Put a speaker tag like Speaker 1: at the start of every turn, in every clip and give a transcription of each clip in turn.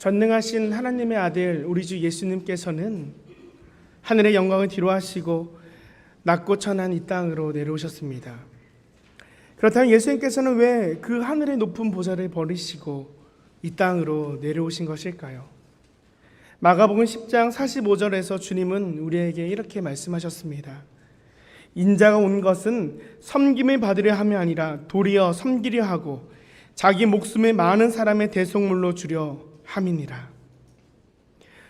Speaker 1: 전능하신 하나님의 아들 우리 주 예수님께서는 하늘의 영광을 뒤로하시고 낮고 천한 이 땅으로 내려오셨습니다. 그렇다면 예수님께서는 왜 그 하늘의 높은 보좌를 버리시고 이 땅으로 내려오신 것일까요? 마가복음 10장 45절에서 주님은 우리에게 이렇게 말씀하셨습니다. 인자가 온 것은 섬김을 받으려 함이 아니라 도리어 섬기려 하고 자기 목숨을 많은 사람의 대속물로 주려 함이니라.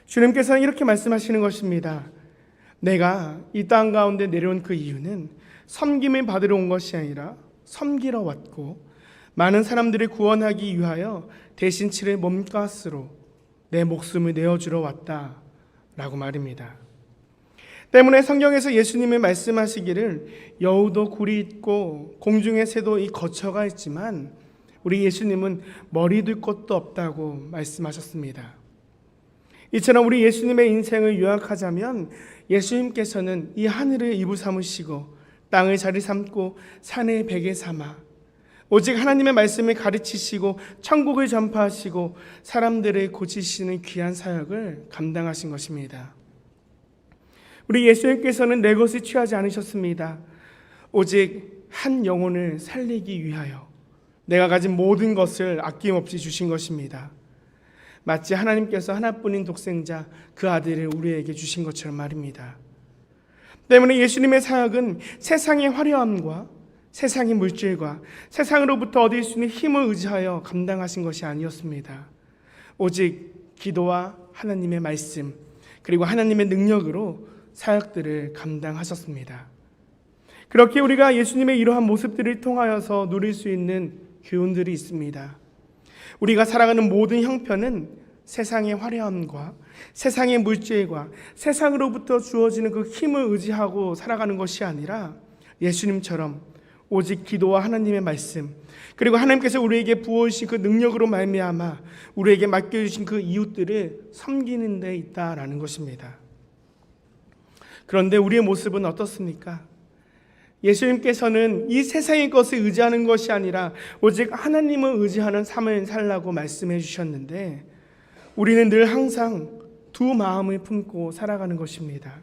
Speaker 1: 주님께서는 이렇게 말씀하시는 것입니다. 내가 이 땅 가운데 내려온 그 이유는 섬김을 받으러 온 것이 아니라 섬기러 왔고 많은 사람들을 구원하기 위하여 대신 치를 몸값으로 내 목숨을 내어주러 왔다 라고 말입니다. 때문에 성경에서 예수님이 말씀하시기를 여우도 굴이 있고 공중의 새도 이 거처가 있지만 우리 예수님은 머리 둘 곳도 없다고 말씀하셨습니다. 이처럼 우리 예수님의 인생을 요약하자면 예수님께서는 이 하늘을 이부 삼으시고 땅을 자리 삼고 산을 베개 삼아 오직 하나님의 말씀을 가르치시고 천국을 전파하시고 사람들을 고치시는 귀한 사역을 감당하신 것입니다. 우리 예수님께서는 내 것을 취하지 않으셨습니다. 오직 한 영혼을 살리기 위하여 내가 가진 모든 것을 아낌없이 주신 것입니다. 마치 하나님께서 하나뿐인 독생자 그 아들을 우리에게 주신 것처럼 말입니다. 때문에 예수님의 사역은 세상의 화려함과 세상의 물질과 세상으로부터 얻을 수 있는 힘을 의지하여 감당하신 것이 아니었습니다. 오직 기도와 하나님의 말씀 그리고 하나님의 능력으로 사역들을 감당하셨습니다. 그렇게 우리가 예수님의 이러한 모습들을 통하여서 누릴 수 있는 교훈들이 있습니다. 우리가 살아가는 모든 형편은 세상의 화려함과 세상의 물질과 세상으로부터 주어지는 그 힘을 의지하고 살아가는 것이 아니라 예수님처럼 오직 기도와 하나님의 말씀 그리고 하나님께서 우리에게 부어주신 그 능력으로 말미암아 우리에게 맡겨주신 그 이웃들을 섬기는 데 있다라는 것입니다. 그런데 우리의 모습은 어떻습니까? 예수님께서는 이 세상의 것을 의지하는 것이 아니라 오직 하나님을 의지하는 삶을 살라고 말씀해 주셨는데 우리는 늘 항상 두 마음을 품고 살아가는 것입니다.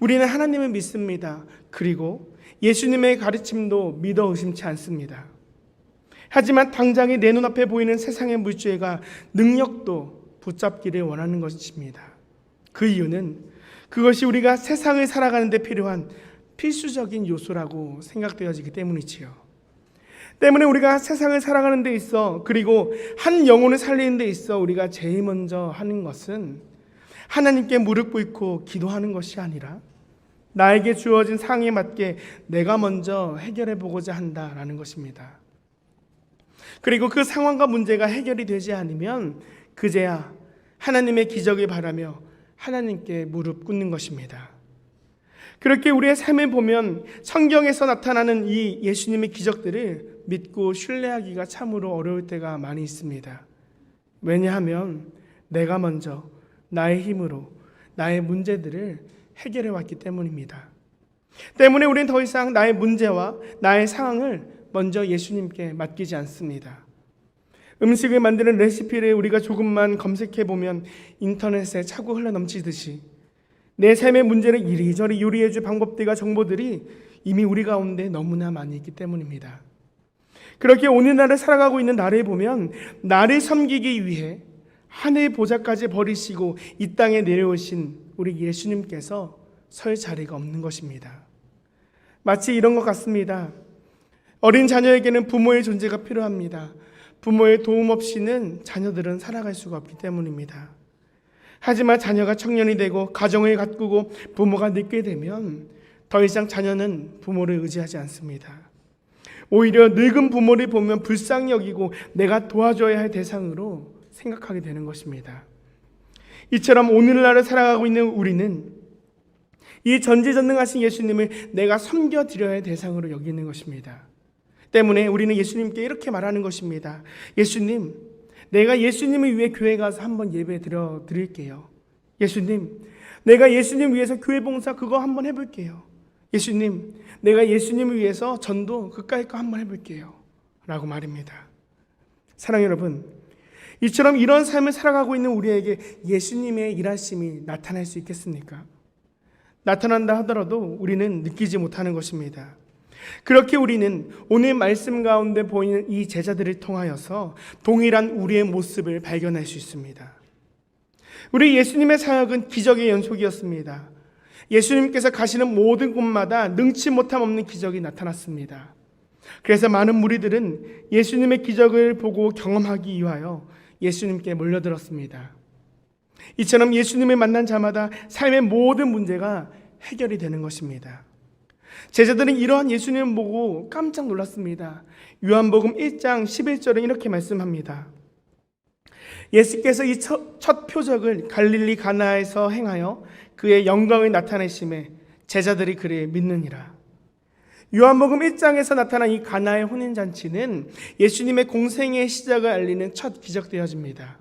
Speaker 1: 우리는 하나님을 믿습니다. 그리고 예수님의 가르침도 믿어 의심치 않습니다. 하지만 당장에 내 눈앞에 보이는 세상의 물질과 능력도 붙잡기를 원하는 것입니다. 그 이유는 그것이 우리가 세상을 살아가는 데 필요한 필수적인 요소라고 생각되어지기 때문이지요. 때문에 우리가 세상을 살아가는 데 있어 그리고 한 영혼을 살리는 데 있어 우리가 제일 먼저 하는 것은 하나님께 무릎 꿇고 기도하는 것이 아니라 나에게 주어진 상에 맞게 내가 먼저 해결해 보고자 한다라는 것입니다. 그리고 그 상황과 문제가 해결이 되지 않으면 그제야 하나님의 기적을 바라며 하나님께 무릎 꿇는 것입니다. 그렇게 우리의 삶을 보면 성경에서 나타나는 이 예수님의 기적들을 믿고 신뢰하기가 참으로 어려울 때가 많이 있습니다. 왜냐하면 내가 먼저 나의 힘으로 나의 문제들을 해결해 왔기 때문입니다. 때문에 우리는 더 이상 나의 문제와 나의 상황을 먼저 예수님께 맡기지 않습니다. 음식을 만드는 레시피를 우리가 조금만 검색해 보면 인터넷에 차고 흘러 넘치듯이 내 삶의 문제를 이리저리 요리해 줄 방법들과 정보들이 이미 우리 가운데 너무나 많이 있기 때문입니다. 그렇게 오늘날을 살아가고 있는 나를 보면 나를 섬기기 위해 하늘 보좌까지 버리시고 이 땅에 내려오신 우리 예수님께서 설 자리가 없는 것입니다. 마치 이런 것 같습니다. 어린 자녀에게는 부모의 존재가 필요합니다. 부모의 도움 없이는 자녀들은 살아갈 수가 없기 때문입니다. 하지만 자녀가 청년이 되고 가정을 가꾸고 부모가 늙게 되면 더 이상 자녀는 부모를 의지하지 않습니다. 오히려 늙은 부모를 보면 불쌍히 여기고 내가 도와줘야 할 대상으로 생각하게 되는 것입니다. 이처럼 오늘날을 살아가고 있는 우리는 이 전지전능하신 예수님을 내가 섬겨드려야 할 대상으로 여기는 것입니다. 때문에 우리는 예수님께 이렇게 말하는 것입니다. 예수님, 내가 예수님을 위해 교회 가서 한번 예배 드려 드릴게요. 예수님, 내가 예수님 위해서 교회 봉사 그거 한번 해볼게요. 예수님, 내가 예수님을 위해서 전도 그까이 거 한번 해볼게요. 라고 말입니다. 사랑 여러분, 이처럼 이런 삶을 살아가고 있는 우리에게 예수님의 일하심이 나타날 수 있겠습니까? 나타난다 하더라도 우리는 느끼지 못하는 것입니다. 그렇게 우리는 오늘 말씀 가운데 보이는 이 제자들을 통하여서 동일한 우리의 모습을 발견할 수 있습니다. 우리 예수님의 사역은 기적의 연속이었습니다. 예수님께서 가시는 모든 곳마다 능치 못함 없는 기적이 나타났습니다. 그래서 많은 무리들은 예수님의 기적을 보고 경험하기 위하여 예수님께 몰려들었습니다. 이처럼 예수님을 만난 자마다 삶의 모든 문제가 해결이 되는 것입니다. 제자들은 이러한 예수님을 보고 깜짝 놀랐습니다. 요한복음 1장 11절은 이렇게 말씀합니다. 예수께서 이 첫 표적을 갈릴리 가나에서 행하여 그의 영광을 나타내심에 제자들이 그를 믿느니라. 요한복음 1장에서 나타난 이 가나의 혼인 잔치는 예수님의 공생의 시작을 알리는 첫 기적되어집니다.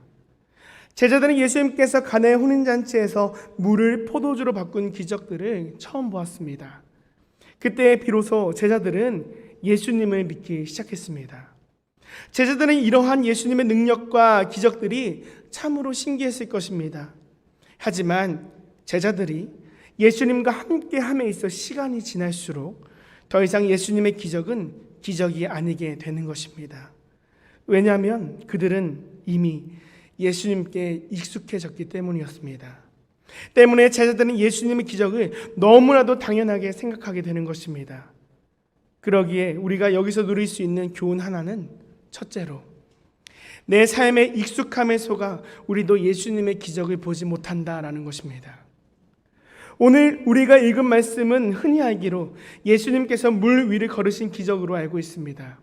Speaker 1: 제자들은 예수님께서 가나의 혼인 잔치에서 물을 포도주로 바꾼 기적들을 처음 보았습니다. 그때 비로소 제자들은 예수님을 믿기 시작했습니다. 제자들은 이러한 예수님의 능력과 기적들이 참으로 신기했을 것입니다. 하지만 제자들이 예수님과 함께 함에 있어 시간이 지날수록 더 이상 예수님의 기적은 기적이 아니게 되는 것입니다. 왜냐하면 그들은 이미 예수님께 익숙해졌기 때문이었습니다. 때문에 제자들은 예수님의 기적을 너무나도 당연하게 생각하게 되는 것입니다. 그러기에 우리가 여기서 누릴 수 있는 교훈 하나는 첫째로 내 삶의 익숙함에 속아 우리도 예수님의 기적을 보지 못한다라는 것입니다. 오늘 우리가 읽은 말씀은 흔히 알기로 예수님께서 물 위를 걸으신 기적으로 알고 있습니다.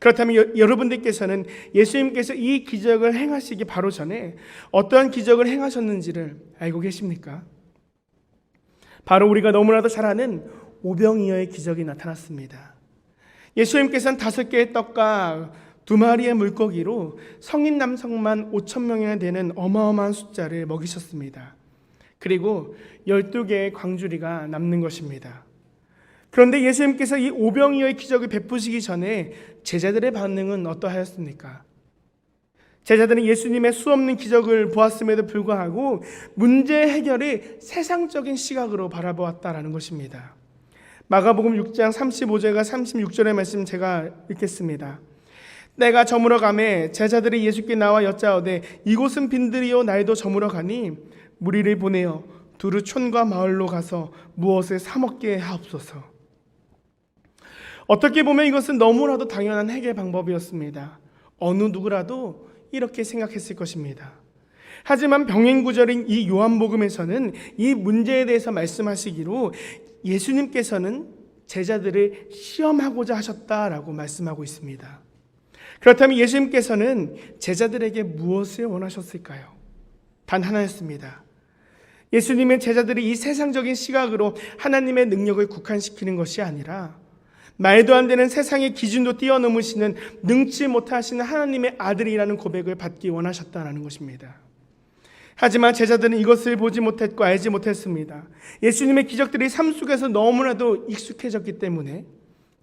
Speaker 1: 그렇다면 여, 여러분들께서는 예수님께서 이 기적을 행하시기 바로 전에 어떠한 기적을 행하셨는지를 알고 계십니까? 바로 우리가 너무나도 잘 아는 오병이어의 기적이 나타났습니다. 예수님께서는 다섯 개의 떡과 두 마리의 물고기로 성인 남성만 5천 명이나 되는 어마어마한 숫자를 먹이셨습니다. 그리고 12개의 광주리가 남는 것입니다. 그런데 예수님께서 이 오병이어의 기적을 베푸시기 전에 제자들의 반응은 어떠하였습니까? 제자들은 예수님의 수없는 기적을 보았음에도 불구하고 문제 해결을 세상적인 시각으로 바라보았다라는 것입니다. 마가복음 6장 35절과 36절의 말씀 제가 읽겠습니다. 내가 저물어 가매 제자들이 예수께 나와 여짜오되 이곳은 빈들이요 날도 저물어 가니 무리를 보내어 두루 촌과 마을로 가서 무엇을 사 먹게 하옵소서. 어떻게 보면 이것은 너무나도 당연한 해결 방법이었습니다. 어느 누구라도 이렇게 생각했을 것입니다. 하지만 병행 구절인 이 요한복음에서는 이 문제에 대해서 말씀하시기로 예수님께서는 제자들을 시험하고자 하셨다라고 말씀하고 있습니다. 그렇다면 예수님께서는 제자들에게 무엇을 원하셨을까요? 단 하나였습니다. 예수님은 제자들이 이 세상적인 시각으로 하나님의 능력을 국한시키는 것이 아니라 말도 안 되는 세상의 기준도 뛰어넘으시는 능치 못하시는 하나님의 아들이라는 고백을 받기 원하셨다는 것입니다. 하지만 제자들은 이것을 보지 못했고 알지 못했습니다. 예수님의 기적들이 삶 속에서 너무나도 익숙해졌기 때문에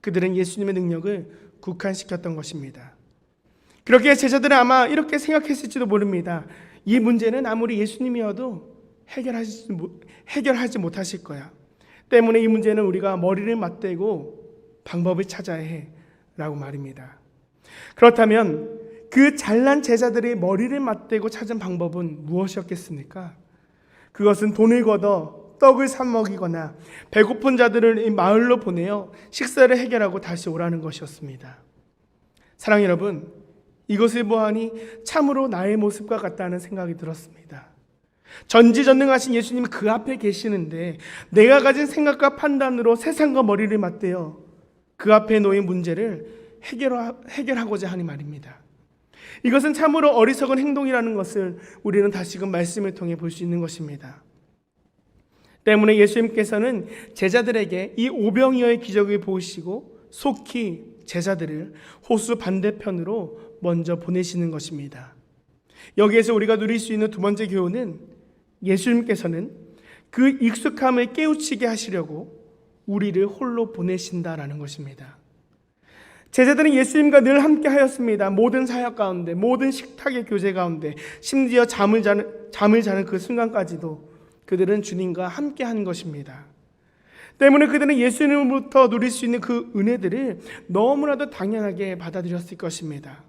Speaker 1: 그들은 예수님의 능력을 국한시켰던 것입니다. 그렇게 제자들은 아마 이렇게 생각했을지도 모릅니다. 이 문제는 아무리 예수님이어도 해결하지 못하실 거야. 때문에 이 문제는 우리가 머리를 맞대고 방법을 찾아야 해. 라고 말입니다. 그렇다면 그 잘난 제자들의 머리를 맞대고 찾은 방법은 무엇이었겠습니까? 그것은 돈을 걷어 떡을 사 먹이거나 배고픈 자들을 마을로 보내어 식사를 해결하고 다시 오라는 것이었습니다. 사랑 여러분, 이것을 보아니 참으로 나의 모습과 같다는 생각이 들었습니다. 전지전능하신 예수님이 그 앞에 계시는데 내가 가진 생각과 판단으로 세상과 머리를 맞대어 그 앞에 놓인 문제를 해결하고자 하니 말입니다. 이것은 참으로 어리석은 행동이라는 것을 우리는 다시금 말씀을 통해 볼 수 있는 것입니다. 때문에 예수님께서는 제자들에게 이 오병이어의 기적을 보시고 속히 제자들을 호수 반대편으로 먼저 보내시는 것입니다. 여기에서 우리가 누릴 수 있는 두 번째 교훈은 예수님께서는 그 익숙함을 깨우치게 하시려고 우리를 홀로 보내신다라는 것입니다. 제자들은 예수님과 늘 함께 하였습니다. 모든 사역 가운데, 모든 식탁의 교제 가운데, 심지어 잠을 자는, 잠을 자는 그 순간까지도 그들은 주님과 함께 한 것입니다. 때문에 그들은 예수님으로부터 누릴 수 있는 그 은혜들을 너무나도 당연하게 받아들였을 것입니다.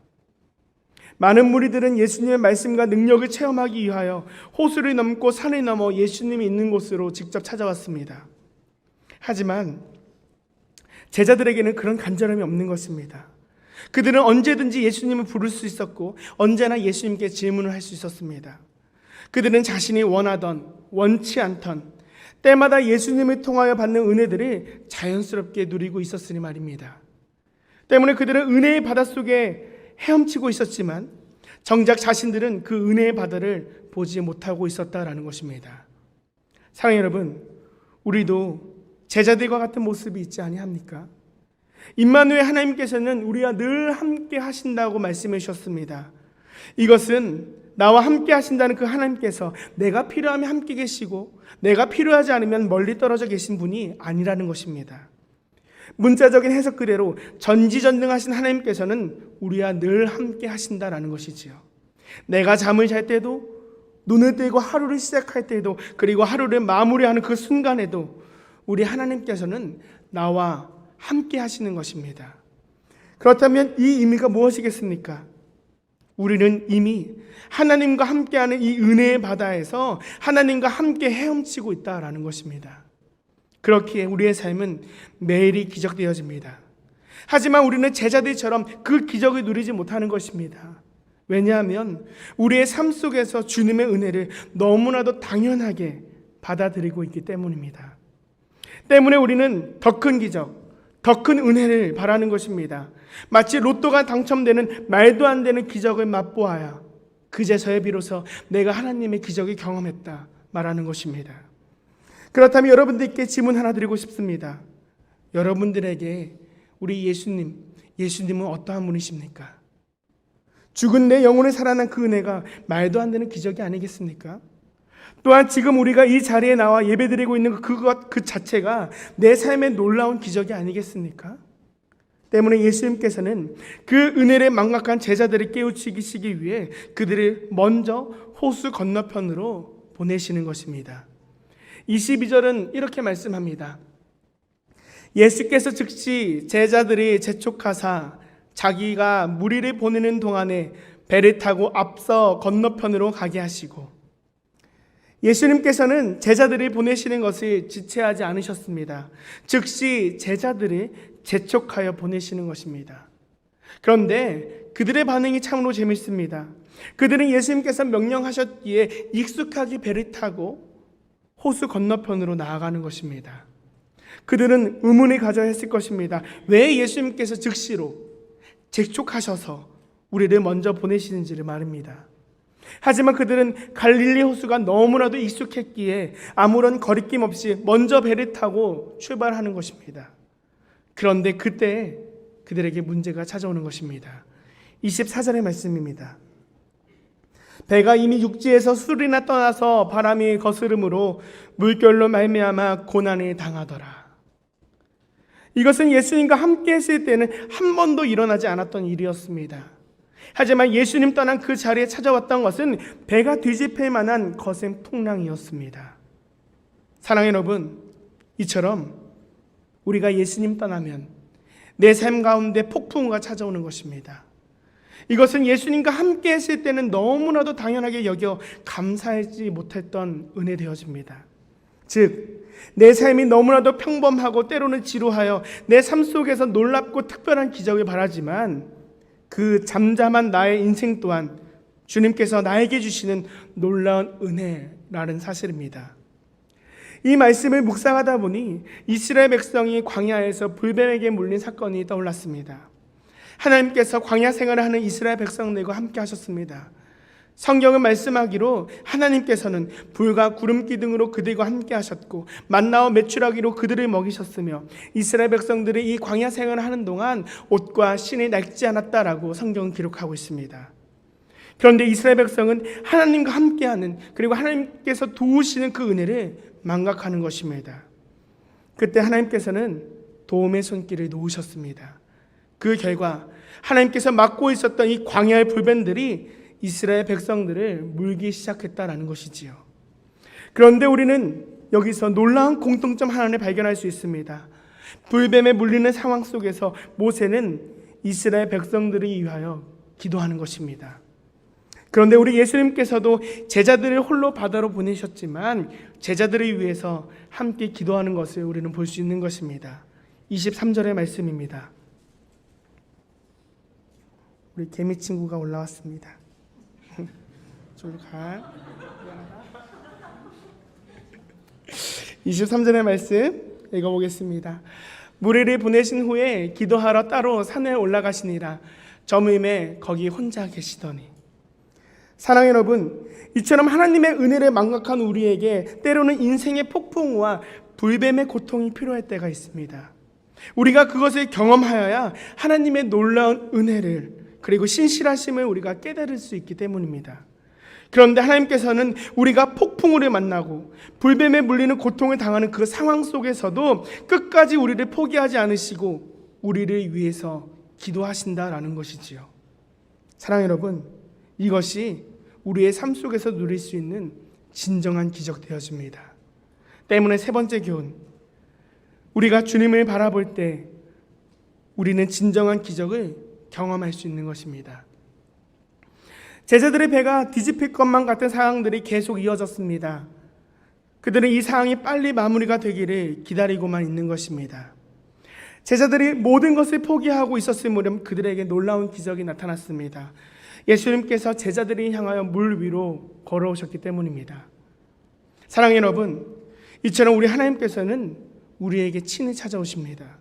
Speaker 1: 많은 무리들은 예수님의 말씀과 능력을 체험하기 위하여 호수를 넘고 산을 넘어 예수님이 있는 곳으로 직접 찾아왔습니다. 하지만 제자들에게는 그런 간절함이 없는 것입니다. 그들은 언제든지 예수님을 부를 수 있었고 언제나 예수님께 질문을 할 수 있었습니다. 그들은 자신이 원하던 원치 않던 때마다 예수님을 통하여 받는 은혜들을 자연스럽게 누리고 있었으니 말입니다. 때문에 그들은 은혜의 바닷속에 헤엄치고 있었지만 정작 자신들은 그 은혜의 바다를 보지 못하고 있었다라는 것입니다. 사랑하는 여러분, 우리도 제자들과 같은 모습이 있지 아니합니까? 임마누엘 하나님께서는 우리와 늘 함께 하신다고 말씀해 주셨습니다. 이것은 나와 함께 하신다는 그 하나님께서 내가 필요하면 함께 계시고 내가 필요하지 않으면 멀리 떨어져 계신 분이 아니라는 것입니다. 문자적인 해석 그대로 전지전능하신 하나님께서는 우리와 늘 함께 하신다라는 것이지요. 내가 잠을 잘 때도 눈을 뜨고 하루를 시작할 때도 그리고 하루를 마무리하는 그 순간에도 우리 하나님께서는 나와 함께 하시는 것입니다. 그렇다면 이 의미가 무엇이겠습니까? 우리는 이미 하나님과 함께하는 이 은혜의 바다에서 하나님과 함께 헤엄치고 있다라는 것입니다. 그렇기에 우리의 삶은 매일이 기적되어집니다. 하지만 우리는 제자들처럼 그 기적을 누리지 못하는 것입니다. 왜냐하면 우리의 삶 속에서 주님의 은혜를 너무나도 당연하게 받아들이고 있기 때문입니다. 때문에 우리는 더 큰 기적, 더 큰 은혜를 바라는 것입니다. 마치 로또가 당첨되는 말도 안 되는 기적을 맛보아야 그제서야 비로소 내가 하나님의 기적을 경험했다 말하는 것입니다. 그렇다면 여러분들께 질문 하나 드리고 싶습니다. 여러분들에게 우리 예수님, 예수님은 어떠한 분이십니까? 죽은 내 영혼을 살아난 그 은혜가 말도 안 되는 기적이 아니겠습니까? 또한 지금 우리가 이 자리에 나와 예배드리고 있는 그것 그 자체가 내 삶의 놀라운 기적이 아니겠습니까? 때문에 예수님께서는 그 은혜를 망각한 제자들을 깨우치기 위해 그들을 먼저 호수 건너편으로 보내시는 것입니다. 22절은 이렇게 말씀합니다. 예수께서 즉시 제자들이 재촉하사 자기가 무리를 보내는 동안에 배를 타고 앞서 건너편으로 가게 하시고 예수님께서는 제자들이 보내시는 것을 지체하지 않으셨습니다. 즉시 제자들이 재촉하여 보내시는 것입니다. 그런데 그들의 반응이 참으로 재밌습니다. 그들은 예수님께서 명령하셨기에 익숙하게 배를 타고 호수 건너편으로 나아가는 것입니다. 그들은 의문을 가져야 했을 것입니다. 왜 예수님께서 즉시로 재촉하셔서 우리를 먼저 보내시는지를 말입니다. 하지만 그들은 갈릴리 호수가 너무나도 익숙했기에 아무런 거리낌 없이 먼저 배를 타고 출발하는 것입니다. 그런데 그때 그들에게 문제가 찾아오는 것입니다. 24절의 말씀입니다. 배가 이미 육지에서 술이나 떠나서 바람이 거스름으로 물결로 말미암아 고난에 당하더라. 이것은 예수님과 함께 했을 때는 한 번도 일어나지 않았던 일이었습니다. 하지만 예수님 떠난 그 자리에 찾아왔던 것은 배가 뒤집힐 만한 거센 풍랑이었습니다. 사랑의 여러분, 이처럼 우리가 예수님 떠나면 내 삶 가운데 폭풍우가 찾아오는 것입니다. 이것은 예수님과 함께 했을 때는 너무나도 당연하게 여겨 감사하지 못했던 은혜 되어집니다. 즉, 내 삶이 너무나도 평범하고 때로는 지루하여 내 삶 속에서 놀랍고 특별한 기적을 바라지만 그 잠잠한 나의 인생 또한 주님께서 나에게 주시는 놀라운 은혜라는 사실입니다. 이 말씀을 묵상하다 보니 이스라엘 백성이 광야에서 불뱀에게 물린 사건이 떠올랐습니다. 하나님께서 광야 생활을 하는 이스라엘 백성들과 함께 하셨습니다. 성경은 말씀하기로 하나님께서는 불과 구름 기둥으로 그들과 함께 하셨고 만나와 매출하기로 그들을 먹이셨으며 이스라엘 백성들이 이 광야 생활을 하는 동안 옷과 신이 낡지 않았다라고 성경은 기록하고 있습니다. 그런데 이스라엘 백성은 하나님과 함께하는 그리고 하나님께서 도우시는 그 은혜를 망각하는 것입니다. 그때 하나님께서는 도움의 손길을 놓으셨습니다. 그 결과 하나님께서 막고 있었던 이 광야의 불뱀들이 이스라엘 백성들을 물기 시작했다라는 것이지요. 그런데 우리는 여기서 놀라운 공통점 하나를 발견할 수 있습니다. 불뱀에 물리는 상황 속에서 모세는 이스라엘 백성들을 위하여 기도하는 것입니다. 그런데 우리 예수님께서도 제자들을 홀로 바다로 보내셨지만 제자들을 위해서 함께 기도하는 것을 우리는 볼 수 있는 것입니다. 23절의 말씀입니다. 우리 개미 친구가 올라왔습니다. 가. 23절의 말씀 읽어보겠습니다. 무리를 보내신 후에 기도하러 따로 산에 올라가시니라. 저무임에 거기 혼자 계시더니 사랑의 여러분, 이처럼 하나님의 은혜를 망각한 우리에게 때로는 인생의 폭풍우와 불뱀의 고통이 필요할 때가 있습니다. 우리가 그것을 경험하여야 하나님의 놀라운 은혜를 그리고 신실하심을 우리가 깨달을 수 있기 때문입니다. 그런데 하나님께서는 우리가 폭풍우를 만나고 불뱀에 물리는 고통을 당하는 그 상황 속에서도 끝까지 우리를 포기하지 않으시고 우리를 위해서 기도하신다라는 것이지요. 사랑 여러분, 이것이 우리의 삶 속에서 누릴 수 있는 진정한 기적 되어집니다. 때문에 세 번째 교훈, 우리가 주님을 바라볼 때 우리는 진정한 기적을 경험할 수 있는 것입니다. 제자들의 배가 뒤집힐 것만 같은 상황들이 계속 이어졌습니다. 그들은 이 상황이 빨리 마무리가 되기를 기다리고만 있는 것입니다. 제자들이 모든 것을 포기하고 있었을 무렵 그들에게 놀라운 기적이 나타났습니다. 예수님께서 제자들이 향하여 물 위로 걸어오셨기 때문입니다. 사랑의 여러분, 이처럼 우리 하나님께서는 우리에게 친히 찾아오십니다.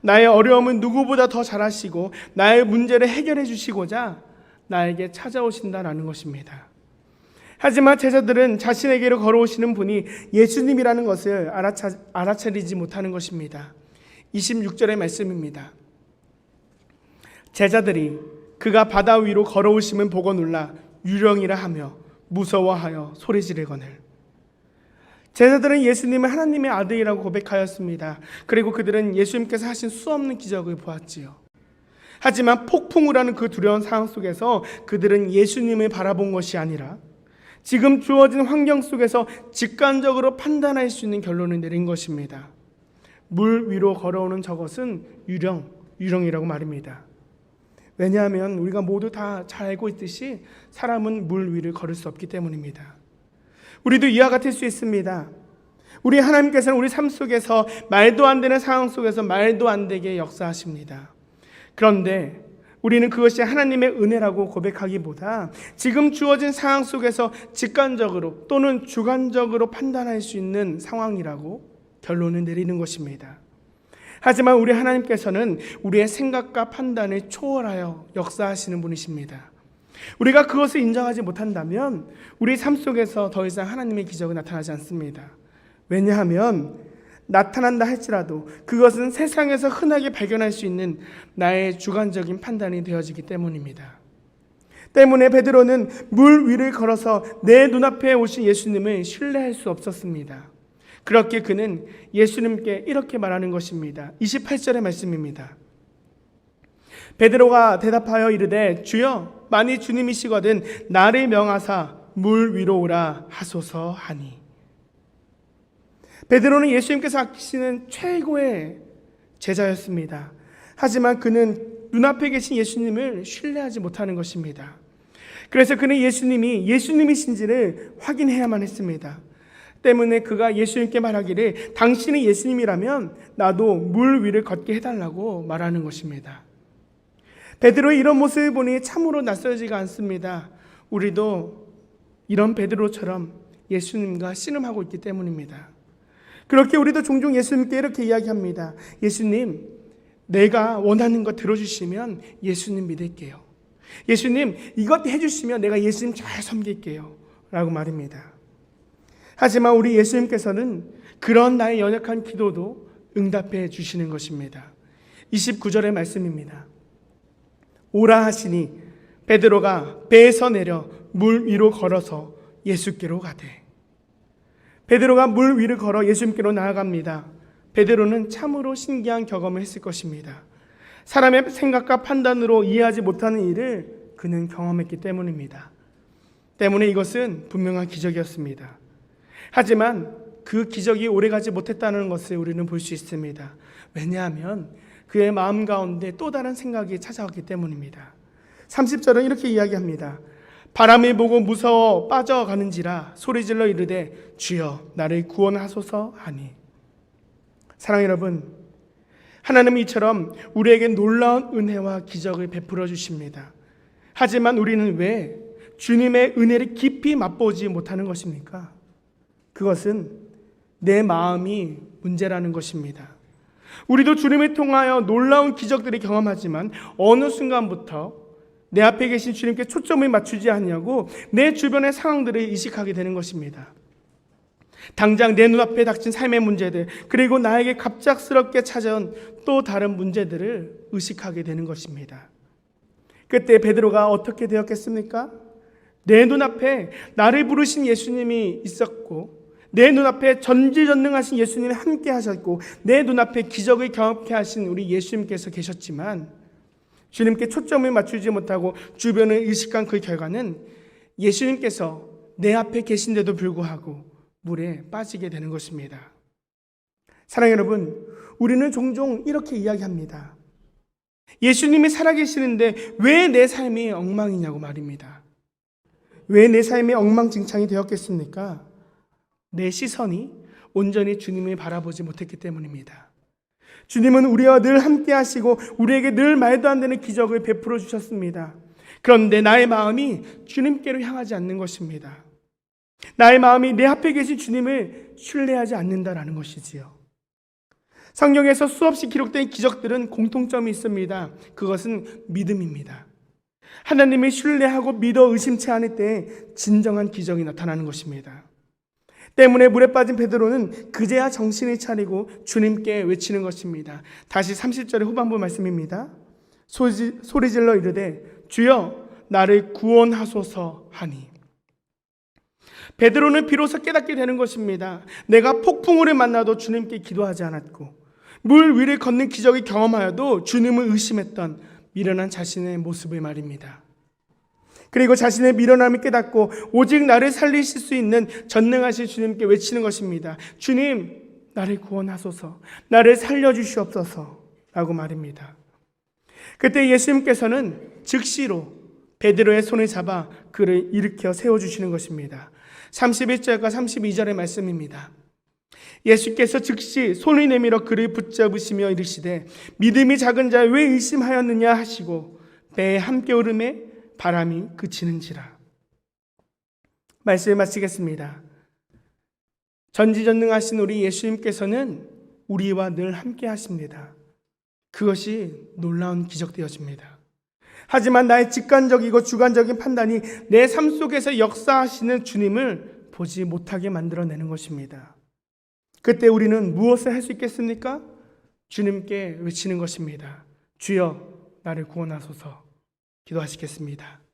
Speaker 1: 나의 어려움은 누구보다 더 잘하시고 나의 문제를 해결해 주시고자 나에게 찾아오신다라는 것입니다. 하지만 제자들은 자신에게로 걸어오시는 분이 예수님이라는 것을 알아차, 알아차리지 못하는 것입니다. 26절의 말씀입니다. 제자들이 그가 바다 위로 걸어오심을 보고 놀라 유령이라 하며 무서워하여 소리 지르거늘 제자들은 예수님을 하나님의 아들이라고 고백하였습니다. 그리고 그들은 예수님께서 하신 수없는 기적을 보았지요. 하지만 폭풍우라는 그 두려운 상황 속에서 그들은 예수님을 바라본 것이 아니라 지금 주어진 환경 속에서 직관적으로 판단할 수 있는 결론을 내린 것입니다. 물 위로 걸어오는 저것은 유령, 유령이라고 말입니다. 왜냐하면 우리가 모두 다 잘 알고 있듯이 사람은 물 위를 걸을 수 없기 때문입니다. 우리도 이와 같을 수 있습니다. 우리 하나님께서는 우리 삶 속에서 말도 안 되는 상황 속에서 말도 안 되게 역사하십니다. 그런데 우리는 그것이 하나님의 은혜라고 고백하기보다 지금 주어진 상황 속에서 직관적으로 또는 주관적으로 판단할 수 있는 상황이라고 결론을 내리는 것입니다. 하지만 우리 하나님께서는 우리의 생각과 판단을 초월하여 역사하시는 분이십니다. 우리가 그것을 인정하지 못한다면 우리 삶 속에서 더 이상 하나님의 기적은 나타나지 않습니다. 왜냐하면 나타난다 할지라도 그것은 세상에서 흔하게 발견할 수 있는 나의 주관적인 판단이 되어지기 때문입니다. 때문에 베드로는 물 위를 걸어서 내 눈앞에 오신 예수님을 신뢰할 수 없었습니다. 그렇게 그는 예수님께 이렇게 말하는 것입니다. 28절의 말씀입니다. 베드로가 대답하여 이르되 주여 만일 주님이시거든 나를 명하사 물 위로 오라 하소서 하니 베드로는 예수님께서 아끼시는 최고의 제자였습니다. 하지만 그는 눈앞에 계신 예수님을 신뢰하지 못하는 것입니다. 그래서 그는 예수님이 예수님이신지를 확인해야만 했습니다. 때문에 그가 예수님께 말하기를 당신이 예수님이라면 나도 물 위를 걷게 해달라고 말하는 것입니다. 베드로의 이런 모습을 보니 참으로 낯설지가 않습니다. 우리도 이런 베드로처럼 예수님과 씨름하고 있기 때문입니다. 그렇게 우리도 종종 예수님께 이렇게 이야기합니다. 예수님, 내가 원하는 거 들어주시면 예수님 믿을게요. 예수님, 이것 해주시면 내가 예수님 잘 섬길게요. 라고 말입니다. 하지만 우리 예수님께서는 그런 나의 연약한 기도도 응답해 주시는 것입니다. 29절의 말씀입니다. 오라 하시니 베드로가 배에서 내려 물 위로 걸어서 예수께로 가되 베드로가 물 위를 걸어 예수님께로 나아갑니다. 베드로는 참으로 신기한 경험을 했을 것입니다. 사람의 생각과 판단으로 이해하지 못하는 일을 그는 경험했기 때문입니다. 때문에 이것은 분명한 기적이었습니다. 하지만 그 기적이 오래가지 못했다는 것을 우리는 볼 수 있습니다. 왜냐하면 그의 마음 가운데 또 다른 생각이 찾아왔기 때문입니다. 30절은 이렇게 이야기합니다. 바람이 보고 무서워 빠져가는지라 소리질러 이르되 주여 나를 구원하소서 하니 사랑 여러분 하나님은 이처럼 우리에게 놀라운 은혜와 기적을 베풀어 주십니다. 하지만 우리는 왜 주님의 은혜를 깊이 맛보지 못하는 것입니까? 그것은 내 마음이 문제라는 것입니다. 우리도 주님을 통하여 놀라운 기적들을 경험하지만 어느 순간부터 내 앞에 계신 주님께 초점을 맞추지 않냐고 내 주변의 상황들을 의식하게 되는 것입니다. 당장 내 눈앞에 닥친 삶의 문제들, 그리고 나에게 갑작스럽게 찾아온 또 다른 문제들을 의식하게 되는 것입니다. 그때 베드로가 어떻게 되었겠습니까? 내 눈앞에 나를 부르신 예수님이 있었고, 내 눈앞에 전지전능하신 예수님이 함께 하셨고, 내 눈앞에 기적을 경험케 하신 우리 예수님께서 계셨지만, 주님께 초점을 맞추지 못하고 주변을 의식한 그 결과는 예수님께서 내 앞에 계신데도 불구하고 물에 빠지게 되는 것입니다. 사랑 여러분, 우리는 종종 이렇게 이야기합니다. 예수님이 살아계시는데 왜 내 삶이 엉망이냐고 말입니다. 왜 내 삶이 엉망진창이 되었겠습니까? 내 시선이 온전히 주님을 바라보지 못했기 때문입니다. 주님은 우리와 늘 함께 하시고 우리에게 늘 말도 안 되는 기적을 베풀어 주셨습니다. 그런데 나의 마음이 주님께로 향하지 않는 것입니다. 나의 마음이 내 앞에 계신 주님을 신뢰하지 않는다라는 것이지요. 성경에서 수없이 기록된 기적들은 공통점이 있습니다. 그것은 믿음입니다. 하나님을 신뢰하고 믿어 의심치 않을 때 진정한 기적이 나타나는 것입니다. 때문에 물에 빠진 베드로는 그제야 정신을 차리고 주님께 외치는 것입니다. 다시 30절의 후반부 말씀입니다. 소리, 소리질러 이르되 주여 나를 구원하소서 하니 베드로는 비로소 깨닫게 되는 것입니다. 내가 폭풍우를 만나도 주님께 기도하지 않았고 물 위를 걷는 기적을 경험하여도 주님을 의심했던 미련한 자신의 모습을 말입니다. 그리고 자신의 미련함을 깨닫고 오직 나를 살리실 수 있는 전능하신 주님께 외치는 것입니다. 주님, 나를 구원하소서. 나를 살려주시옵소서. 라고 말입니다. 그때 예수님께서는 즉시로 베드로의 손을 잡아 그를 일으켜 세워주시는 것입니다. 31절과 32절의 말씀입니다. 예수께서 즉시 손을 내밀어 그를 붙잡으시며 이르시되 믿음이 작은 자왜 의심하였느냐 하시고 배에 함께 오름에 바람이 그치는지라. 말씀을 마치겠습니다. 전지전능하신 우리 예수님께서는 우리와 늘 함께 하십니다. 그것이 놀라운 기적되어집니다. 하지만 나의 직관적이고 주관적인 판단이 내 삶 속에서 역사하시는 주님을 보지 못하게 만들어내는 것입니다. 그때 우리는 무엇을 할 수 있겠습니까? 주님께 외치는 것입니다. 주여, 나를 구원하소서. 기도하시겠습니다.